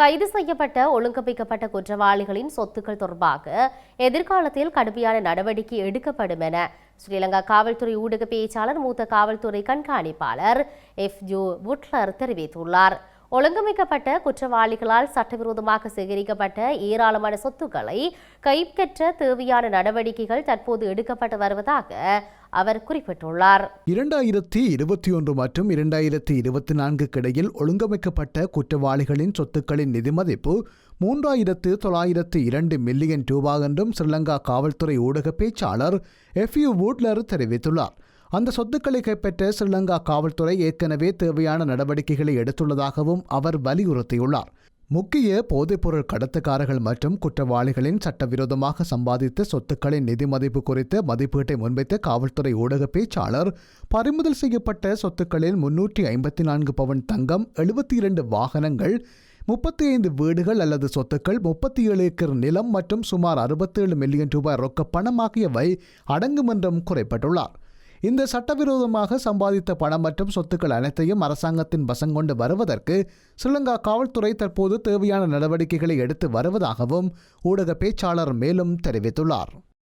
கைது செய்யப்பட்ட ஒழுங்கமைக்கப்பட்ட குற்றவாளிகளின் சொத்துக்கள் தொடர்பாக எதிர்காலத்தில் கடுமையான நடவடிக்கை எடுக்கப்படும் என ஸ்ரீலங்கா காவல்துறை ஊடக பேச்சாளர் மூத்த காவல்துறை கண்காணிப்பாளர் எஃப் ஜோ புட்லர் தெரிவித்துள்ளார். ஒழுங்கமைக்கப்பட்ட குற்றவாளிகளால் சட்டவிரோதமாக சேகரிக்கப்பட்ட ஏராளமான சொத்துக்களை கைப்பற்ற தேவையான நடவடிக்கைகள் தற்போது எடுக்கப்பட்டு வருவதாக அவர் குறிப்பிட்டுள்ளார். இரண்டாயிரத்தி இருபத்தி ஒன்று மற்றும் இரண்டாயிரத்தி இருபத்தி நான்குக்கு இடையில் ஒழுங்கமைக்கப்பட்ட குற்றவாளிகளின் சொத்துக்களின் நிதி மதிப்பு மூன்றாயிரத்து தொள்ளாயிரத்து இரண்டு மில்லியன் ரூபாய் என்றும் ஸ்ரீலங்கா காவல்துறை ஊடக பேச்சாளர் எஃப் யூ வூட்லர் தெரிவித்துள்ளார். அந்த சொத்துக்களை கைப்பற்ற ஸ்ரீலங்கா காவல்துறை ஏற்கனவே தேவையான நடவடிக்கைகளை எடுத்துள்ளதாகவும் அவர் வலியுறுத்தியுள்ளார். முக்கிய போதைப்பொருள் கடத்துக்காரர்கள் மற்றும் குற்றவாளிகளின் சட்டவிரோதமாக சம்பாதித்த சொத்துக்களின் நிதி மதிப்பு குறித்த மதிப்பீட்டை முன்வைத்த காவல்துறை ஊடக பேச்சாளர் பறிமுதல் செய்யப்பட்ட சொத்துக்களில் முன்னூற்றி ஐம்பத்தி நான்கு பவன் தங்கம் எழுபத்தி இரண்டு வாகனங்கள் முப்பத்தி ஐந்து வீடுகள் அல்லது சொத்துக்கள் முப்பத்தி ஏழு ஏக்கர் நிலம் மற்றும் சுமார் அறுபத்தேழு மில்லியன் ரூபாய் ரொக்க பணம் ஆகியவை அடங்கும் என்றும் குறைப்பட்டுள்ளார். இந்த சட்டவிரோதமாக சம்பாதித்த பணம் மற்றும் சொத்துக்கள் அனைத்தையும் அரசாங்கத்தின் வசங்கொண்டு வருவதற்கு ஸ்ரீலங்கா காவல்துறை தற்போது தேவையான நடவடிக்கைகளை எடுத்து வருவதாகவும் ஊடக பேச்சாளர் மேலும் தெரிவித்துள்ளார்.